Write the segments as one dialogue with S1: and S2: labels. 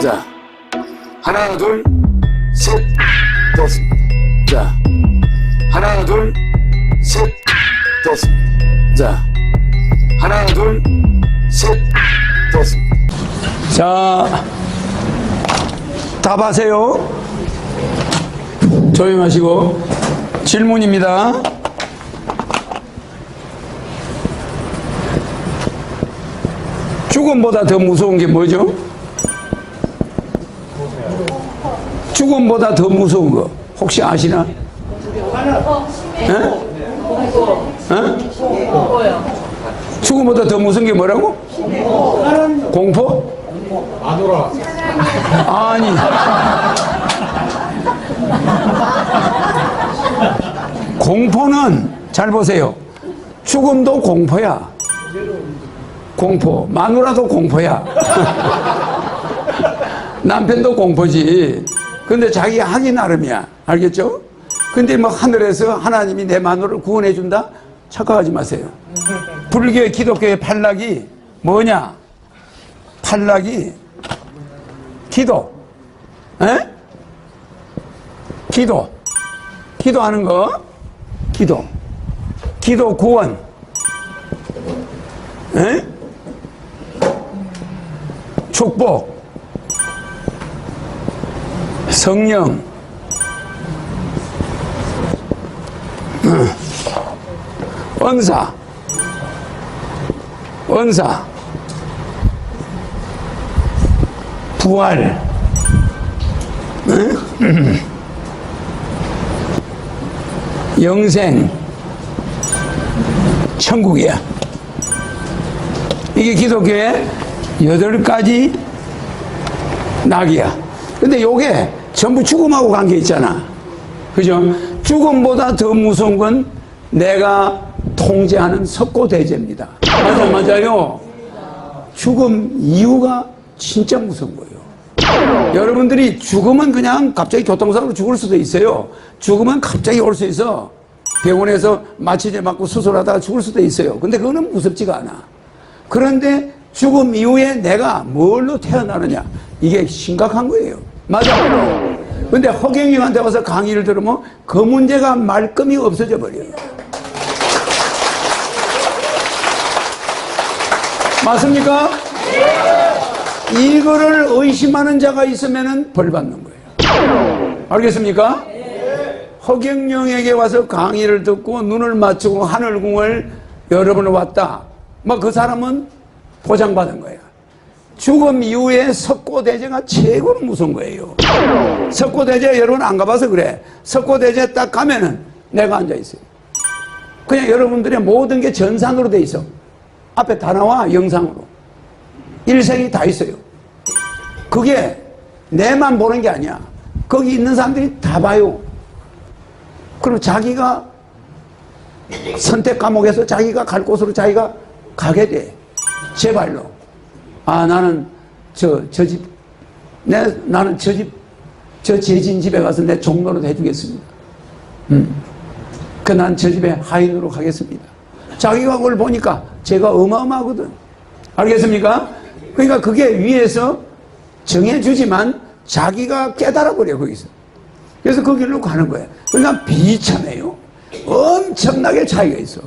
S1: 자, 하나, 둘, 셋, 됐습니다. 자, 하나, 둘, 셋, 됐습니다. 자, 하나, 둘, 셋, 됐습니다.
S2: 자, 답하세요. 조용하시고 질문입니다. 죽음보다 더 무서운 게 뭐죠? 죽음보다 더 무서운 거 혹시 아시나? 에? 에? 죽음보다 더 무서운 게 뭐라고? 공포? 아니. 공포는 잘 보세요. 죽음도 공포야. 공포. 마누라도 공포야. 남편도 공포지. 근데 자기 하기 나름이야. 알겠죠? 근데 뭐 하늘에서 하나님이 내 마누라를 구원해 준다? 착각하지 마세요. 불교의 기독교의 판락이 뭐냐? 판락이 기도. 에? 기도. 기도하는 거. 기도. 기도 구원. 에? 축복. 성령. 은사. 은사. 부활. 영생, 천국이야. 이게 기독교의 여덟 가지 낙이야. 근데 요게 전부 죽음하고 관계 있잖아. 그죠? 죽음보다 더 무서운 건 내가 통제하는 석고대제입니다. 맞아, 맞아요. 죽음 이유가 진짜 무서운 거예요. 여러분들이 죽으면 그냥 갑자기 교통사고로 죽을 수도 있어요. 죽으면 갑자기 올 수 있어. 병원에서 마취제 맞고 수술하다가 죽을 수도 있어요. 근데 그거는 무섭지가 않아. 그런데 죽음 이후에 내가 뭘로 태어나느냐. 이게 심각한 거예요. 맞아. 근데 허경영한테 와서 강의를 들으면 그 문제가 말끔히 없어져 버려요. 맞습니까? 이거를 의심하는 자가 있으면 벌 받는 거예요. 알겠습니까? 허경영에게 와서 강의를 듣고 눈을 맞추고 하늘궁을 여러 번 왔다. 뭐그 사람은 보장받은 거야. 죽음 이후에 석고대제가 최고로 무서운 거예요. 석고대제 여러분 안 가봐서 그래. 석고대제 딱 가면은 내가 앉아 있어요. 그냥 여러분들의 모든 게 전산으로 돼 있어. 앞에 다 나와 영상으로. 일생이 다 있어요. 그게 내만 보는 게 아니야. 거기 있는 사람들이 다 봐요. 그럼 자기가 선택 과목에서 자기가 갈 곳으로 자기가 가게 돼. 제 발로. 아, 나는 저, 저 집, 내, 나는 저 집, 저 재진 집에 가서 내 종로로 해주겠습니다. 음. 그 난 저 집에 하인으로 가겠습니다. 자기가 그걸 보니까 제가 어마어마하거든. 알겠습니까? 그러니까 그게 위에서 정해주지만 자기가 깨달아버려, 거기서. 그래서 그 길로 가는 거야. 그러니까 비참해요. 엄청나게 차이가 있어.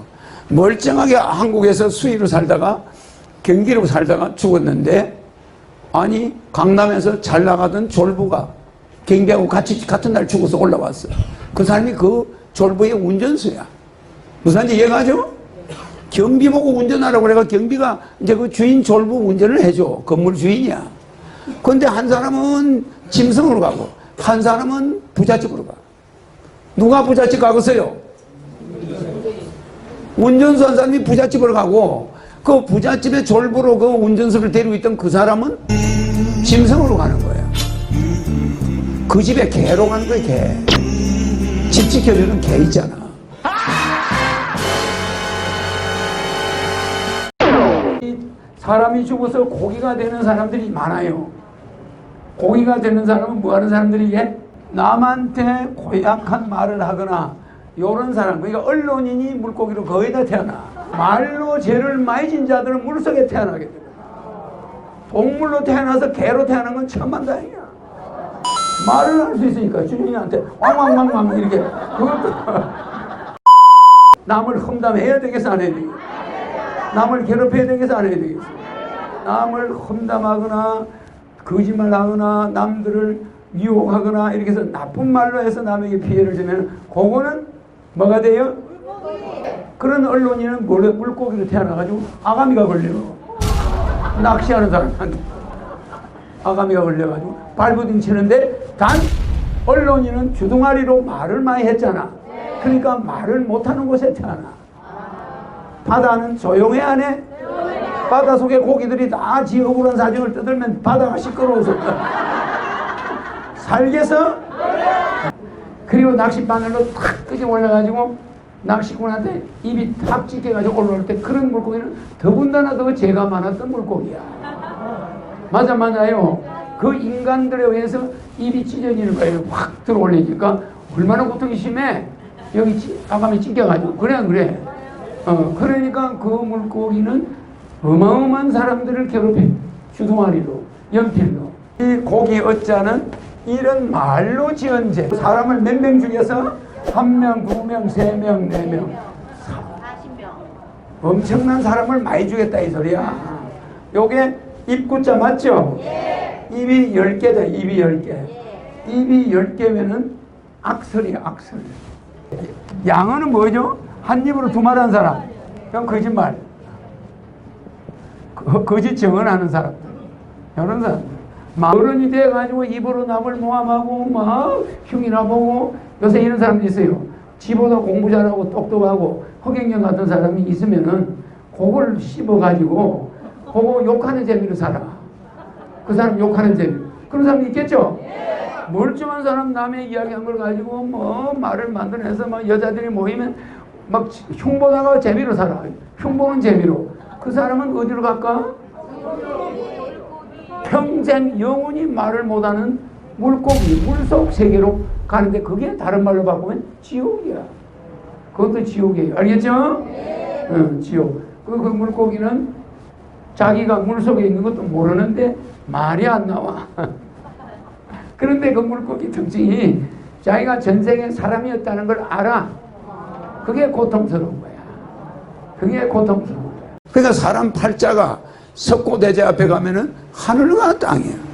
S2: 멀쩡하게 한국에서 수의로 살다가 경기로 살다가 죽었는데 아니 강남에서 잘 나가던 졸부가 경비하고 같이 같은 날 죽어서 올라왔어. 그 사람이 그 졸부의 운전수야. 무슨 말인지 이해가죠? 경비 보고 운전하라고 그래가 경비가 이제 그 주인 졸부 운전을 해줘. 건물 주인이야. 근데 한 사람은 짐승으로 가고 한 사람은 부잣집으로 가. 누가 부잣집 가겠어요? 운전수 한 사람이 부잣집으로 가고 그 부잣집의 졸부로 그 운전수를 데리고 있던 그 사람은 짐승으로 가는 거야. 그 집에 개로 가는 거야, 개. 집 지켜주는 개 있잖아. 사람이 죽어서 고기가 되는 사람들이 많아요. 고기가 되는 사람은 뭐 하는 사람들이게? 남한테 고약한 말을 하거나 요런 사람, 그러니까 언론인이 물고기로 거의 다 태어나. 말로 죄를 많이 진 자들은 물속에 태어나게 됩니다. 동물로 태어나서 개로 태어난 건 천만다행이야. 말을 할 수 있으니까 주님한테 왕왕왕왕 이렇게 남을 험담해야 되겠어 안 해야 되겠어 남을 괴롭혀야 되겠어 안 해야 되겠어 남을 험담하거나 거짓말하거나 남들을 유혹하거나 이렇게 해서 나쁜 말로 해서 남에게 피해를 주면 그거는 뭐가 돼요? 그런 언론인은 몰래 물고기로 태어나가지고 아가미가 걸려 낚시하는 사람한테 아가미가 걸려가지고 발부딩 치는데 단 언론인은 주둥아리로 말을 많이 했잖아. 그러니까 말을 못하는 곳에 태어나. 바다는 조용해 안 해? 바다 속에 고기들이 다지 억울한 사정을 떠들면 바다가 시끄러워서 살겠어? 그리고 낚싯바늘로 탁 끄집어 올려가지고 낚시꾼한테 입이 탁 찢겨가지고 올라올 때 그런 물고기는 더군다나 더 죄가 많았던 물고기야. 맞아 맞아요. 그 인간들에 의해서 입이 찢어지는 거예요. 확 들어올리니까 얼마나 고통이 심해. 여기 찌- 아감이 찢겨가지고 그래 안 그래. 어 그러니까 그 물고기는 어마어마한 사람들을 괴롭혀 주둥아리로 연필로. 이 고기 어자는 이런 말로 지은 죄. 사람을 몇명 중에서 한 명, 두 명, 세 명, 네 명.
S3: 40명.
S2: 엄청난 사람을 많이 주겠다 이 소리야. 요게 입구자 맞죠? 입이 10개다. 입이 10개. 입이 10개면은 악설이야, 악설. 양어는 뭐죠? 한 입으로 두말 하는 사람. 그럼 거짓말. 거, 거짓 정언하는 사람들. 이런 사람들. 막 어른이 돼가지고 입으로 남을 모함하고 막 흉이나 보고 요새 이런 사람도 있어요. 지보다 공부 잘하고 똑똑하고 허경영 같은 사람이 있으면은 그걸 씹어가지고 그거 욕하는 재미로 살아. 그 사람 욕하는 재미. 그런 사람 있겠죠? 멀쩡한 사람 남의 이야기한 걸 가지고 뭐 말을 만들어내서 막 여자들이 모이면 막 흉보다가 재미로 살아. 흉보는 재미로. 그 사람은 어디로 갈까? 평생 영원히 말을 못하는 물고기, 물속 세계로 가는데 그게 다른 말로 바꾸면 지옥이야. 그것도 지옥이에요. 알겠죠? 응, 지옥. 그, 그 물고기는 자기가 물속에 있는 것도 모르는데 말이 안 나와. 그런데 그 물고기 특징이 자기가 전생에 사람이었다는 걸 알아. 그게 고통스러운 거야. 그게 고통스러운 거야. 그러니까 사람 팔자가 석고대제 앞에 가면은 하늘과 땅이야.